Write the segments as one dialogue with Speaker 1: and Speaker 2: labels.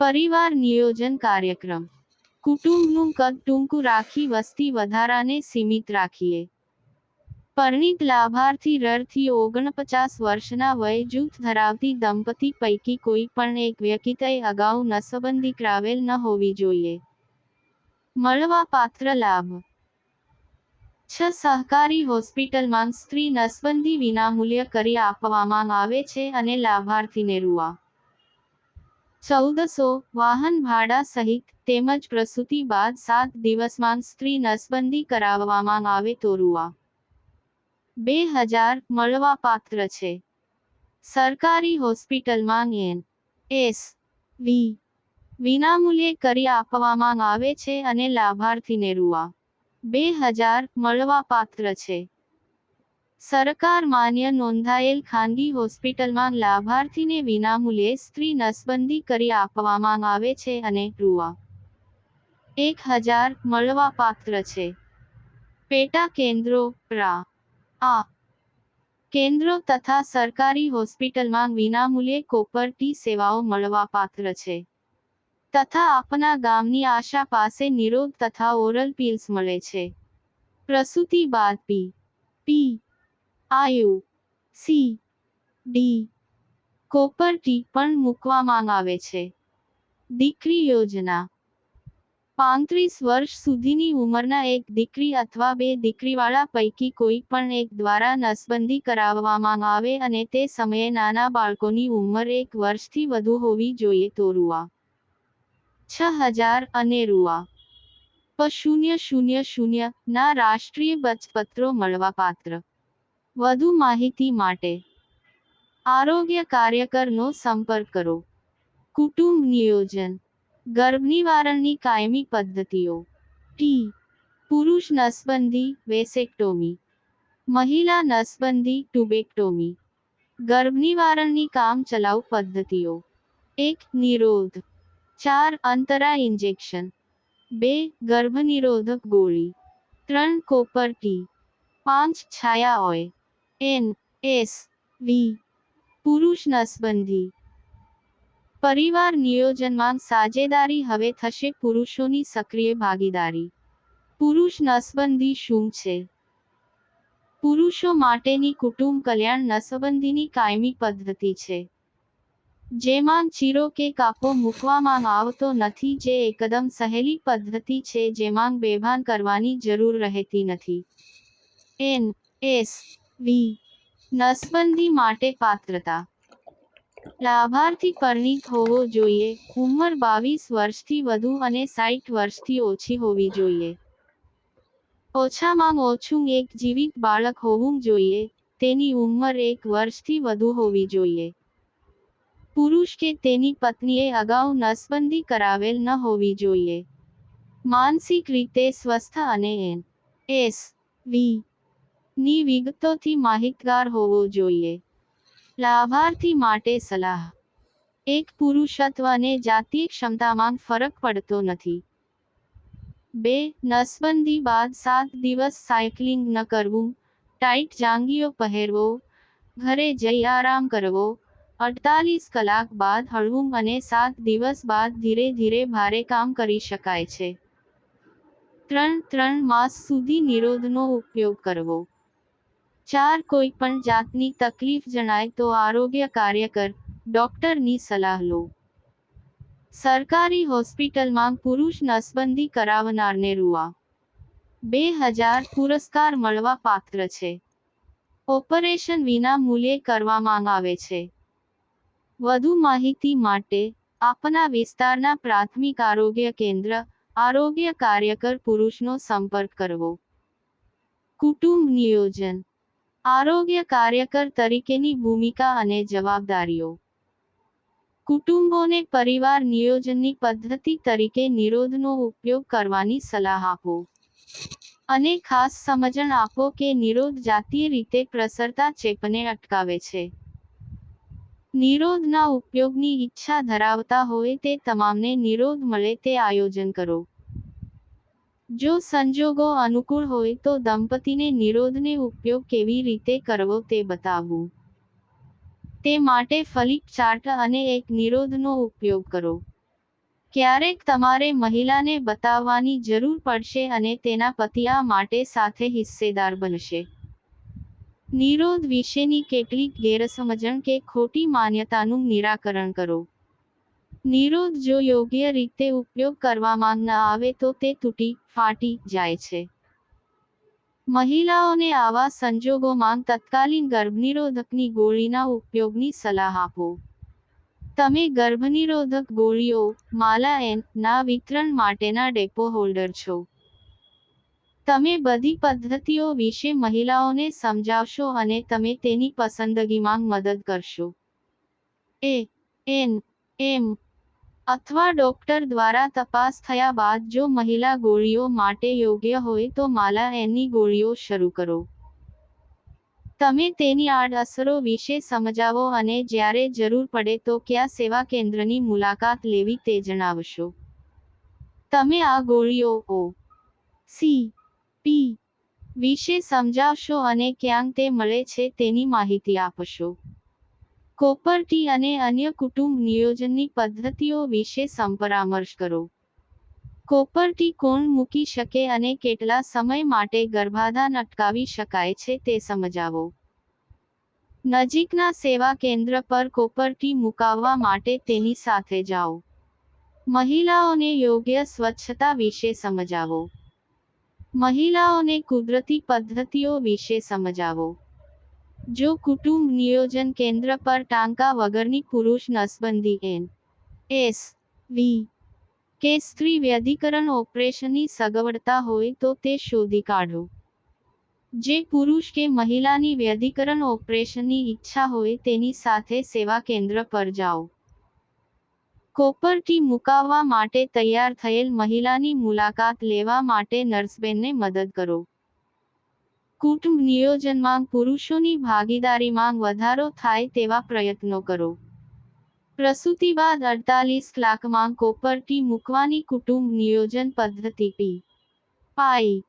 Speaker 1: પરિવાર નિયોજન કાર્યક્રમ. કુટુંબનું કદ ટૂંકું રાખી વસ્તી વધારાને સીમિત રાખીએ. પરણિત લાભાર્થી રરથી ઓગણપચાસ વર્ષના વય જૂથ ધરાવતી દંપતી પૈકી કોઈ પણ એક વ્યક્તિએ અગાઉ નસબંધી કરાવેલ ન હોવી જોઈએ. મળવા પાત્ર લાભ. છ સહકારી હોસ્પિટલમાં સ્ત્રી નસબંધી વિનામૂલ્ય કરી આપવામાં આવે છે અને લાભાર્થીને રૂા ચૌદસો વાહન ભાડા સહિત તેમજ પ્રસૂતિ બાદ સાત દિવસમાં સ્ત્રી નસબંધી કરાવવામાં આવે તો રૂવા બે હજાર મળવાપાત્ર છે. સરકારી હોસ્પિટલમાં એન. એસ. વી. વિનામૂલ્યે કરી આપવામાં આવે છે અને લાભાર્થીને રૂવા બે હજાર મળવાપાત્ર છે. સરકાર માન્ય નોંધાયેલ ખાનગી હોસ્પિટલમાં લાભાર્થીને વિનામૂલ્યે સ્ત્રી નસબંધી કરી આપવામાં આવે છે અને રૂઆ. એક હજાર મળવા પાત્ર છે. પેટા કેન્દ્રો પ્રા આ. કેન્દ્રો તથા સરકારી હોસ્પિટલમાં વિનામૂલ્યે કોપરટી સેવાઓ મળવાપાત્ર છે. તથા આપના ગામની આશા પાસે નિરોગ તથા ઓરલ પીલ્સ મળે છે. પ્રસૂતિ બાદ પી. પી. આયુ. સી. ડી. કોપરટી પણ મૂકવામાં આવે છે. દીકરી યોજના. પાંત્રીસ વર્ષ સુધીની ઉંમરના એક દીકરી અથવા બે દીકરીવાળા પૈકી કોઈ પણ એક દ્વારા નસબંધી કરાવવામાં આવે અને તે સમયે નાના બાળકોની ઉંમર એક વર્ષથી વધુ હોવી જોઈએ તો રૂવા છ હજાર અને પ શૂન્ય શૂન્ય શૂન્ય ના રાષ્ટ્રીય બચતપત્રો મળવાપાત્ર. વધુ માહિતી માટે આરોગ્ય કાર્યકરનો સંપર્ક કરો. કુટુંબ નિયોજન. ગર્ભ નિવારણની કાયમી પદ્ધતિઓ. ટી. પુરુષ નસબંધી વેસેક્ટોમી. મહિલા નસબંધી ટુબેક્ટોમી. ગર્ભ નિવારણની કામચલાઉ પદ્ધતિઓ. એક, નિરોધ. ચાર, અંતરા ઇન્જેક્શન. બે, ગર્ભનિરોધક ગોળી. ત્રણ, કોપર ટી. પાંચ, છાયા ઓય. એન, એસ, વી, પુરુષ નસબંધી. પરિવાર નિયોજનમાં સાજેદારી હવે થશે પુરુષોની સક્રિય ભાગીદારી. પુરુષ નસબંધી શું છે? પુરુષો માટેની કુટુંબ કલ્યાણ નસબંધીની કાયમી પદ્ધતિ છે. જેમાં ચીરો કે કાપો મૂકવામાં આવતો નથી જે એકદમ સહેલી પદ્ધતિ છે જેમાં બેભાન કરવાની જરૂર રહેતી નથી. N, S V. નસબંધી માટે પાત્રતા. લાભાર્થી પરણિત હોવો જોઈએ. ઉંમર બાવીસ વર્ષથી વધુ અને સાઠ વર્ષથી ઓછી હોવી જોઈએ. ઓછામાં ઓછું એક જીવિત બાળક હોવું જોઈએ. તેની ઉંમર એક વર્ષથી વધુ હોવી જોઈએ. પુરુષ કે તેની પત્નીએ અગાઉ નસબંધી કરાવેલ ન હોવી જોઈએ. માનસિક રીતે સ્વસ્થ અને એન એસ. વી. ની વિગતોથી માહિતગાર હોવો જોઈએ. લાભાર્થી માટે સલાહ. એક પુરુષત્વને જાતીય ક્ષમતામાં ફરક પડતો નથી. બે, નસબંધી બાદ સાત દિવસ સાયકલિંગ ન કરવું. ટાઈટ જાંગીઓ પહેરવો. ઘરે જઈ આરામ કરવો. અડતાલીસ કલાક બાદ હળવું અને સાત દિવસ બાદ ધીરે ધીરે ભારે કામ કરી શકાય છે. ત્રણ ત્રણ માસ સુધી નિરોધનો ઉપયોગ કરવો. ચાર કોઈ પણ જાતની તકલીફ જણાય તો આરોગ્ય કાર્યકર ડોક્ટરની સલાહ લો. સરકારી હોસ્પિટલમાં પુરુષ નસબંધી કરાવનારને રૂઆ. બે હજાર પુરસ્કાર મળવા પાત્ર છે. ઓપરેશન વિના મૂલ્યે કરવામાં આવે છે. વધુ માહિતી માટે આપના વિસ્તારના પ્રાથમિક આરોગ્ય કેન્દ્ર, આરોગ્ય કાર્યકર પુરુષનો સંપર્ક કરવો. કુટુંબ નિયોજન. આરોગ્ય કાર્યકર તરીકેની ભૂમિકા અને જવાબદારીઓ. કુટુંબોને પરિવાર નિયોજનની પદ્ધતિ તરીકે નિરોધનો ઉપયોગ કરવાની સલાહ આપો. અને ખાસ સમજણ આપો કે નિરોધ જાતીય રીતે પ્રસરતા ચેપને અટકાવે છે. નિરોધના ઉપયોગની ઈચ્છા ધરાવતા હોય તે તમામને નિરોધ મળે તે આયોજન કરો. જો સંજોગો અનુકૂળ હોય તો દંપતીને નિરોધને ઉપયોગ કેવી રીતે કરવો તે બતાવવું તે માટે ફલિક ચાર્ટ અને એક નિરોધનો ઉપયોગ કરો. ક્યારેક તમારે મહિલાને બતાવવાની જરૂર પડશે અને તેના પતિ આ માટે સાથે હિસ્સેદાર બનશે. નિરોધ વિશેની કેટલીક ગેરસમજણ કે ખોટી માન્યતાનું નિરાકરણ કરો. નિરોધ જો યોગ્ય રીતે ઉપયોગ કરવામાં ન આવે તો તે તૂટી, ફાટી જાય છે. મહિલાઓને આવા સંજોગોમાં તત્કાલીન ગર્ભનિરોધકની ગોળીના ઉપયોગની સલાહ આપો. તમે ગર્ભનિરોધક ગોળીઓ, માલા એન, ના વિતરણ માટેના ડેપો હોલ્ડર છો. તમે બધી પદ્ધતિઓ વિશે મહિલાઓને સમજાવશો અને તમે તેની પસંદગીમાં મદદ કરશો. એ, એન, એમ અથવા ડોક્ટર દ્વારા તપાસ થયા બાદ જો મહિલા ગોળીઓ માટે યોગ્ય હોય તો માલા એની ગોળીઓ શરૂ કરો. તમે તેની આડઅસરો વિશે સમજાવો અને જ્યારે જરૂર પડે તો કયા સેવા કેન્દ્રની મુલાકાત લેવી તે જણાવશો. તમે આ ગોળીઓ ઓ, સી, પી વિશે સમજાવશો અને ક્યાં તે મળે છે તેની માહિતી આપશો. કોપર ટી અને અન્ય કુટુંબ નિયોજનની પદ્ધતિઓ વિશે સંપરામર્શ કરો. કોપર ટી કોણ મૂકી શકે અને કેટલા સમય માટે ગર્ભાધાન અટકાવી શકાય છે તે સમજાવો. નજીકના સેવા કેન્દ્ર પર કોપર ટી મુકાવવા માટે તેની સાથે જાઓ. મહિલાઓને યોગ્ય સ્વચ્છતા વિશે સમજાવો. મહિલાઓને કુદરતી પદ્ધતિઓ વિશે સમજાવો. જો કુટુંબ નિયોજન કેન્દ્ર પર ટાંકા વગરની પુરુષ નસબંધી એન. એસ. વી. કે સ્ત્રી વ્યધિકરણ ઓપરેશનની સગવડતા હોય તો તે શોધી કાઢો. જે પુરુષ કે મહિલાની વ્યધિકરણ ઓપરેશનની ઈચ્છા હોય તેની સાથે સેવા કેન્દ્ર પર જાઓ. કોપર ટી મુકાવવા માટે તૈયાર થયેલ મહિલાની મુલાકાત લેવા માટે નર્સબેનને મદદ કરો. કુટુંબ નિયોજનમાં પુરુષોની ભાગીદારીમાં વધારો થાય તેવા પ્રયત્નો કરો. પ્રસૂતિ બાદ અડતાલીસ કલાકમાં કોપરટી મૂકવાની કુટુંબ નિયોજન પદ્ધતિ પી. પાઈ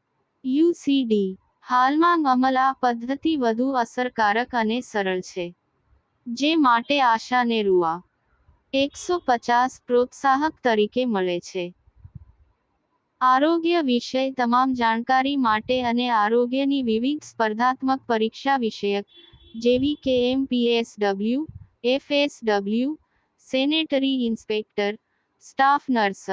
Speaker 1: યુસીડી હાલમાં અમલ આ પદ્ધતિ વધુ અસરકારક અને સરળ છે. જે માટે આશાને રૂઆ. એકસો પચાસ પ્રોત્સાહક તરીકે મળે છે. આરોગ્ય વિષય તમામ જાણકારી માટે અને આરોગ્યની વિવિધ સ્પર્ધાત્મક પરીક્ષા વિષયક, જેવી કે MPSW FSW sanitary inspector, staff nurse,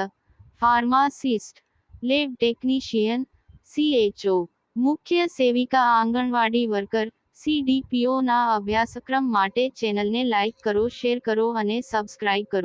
Speaker 1: pharmacist, lab technician CHO મુખ્ય સેવિકા આંગણવાડી વર્કર સીડીપીઓના અભ્યાસક્રમ માટે ચેનલને લાઇક કરો, શેર કરો અને સબસ્ક્રાઇબ કરો.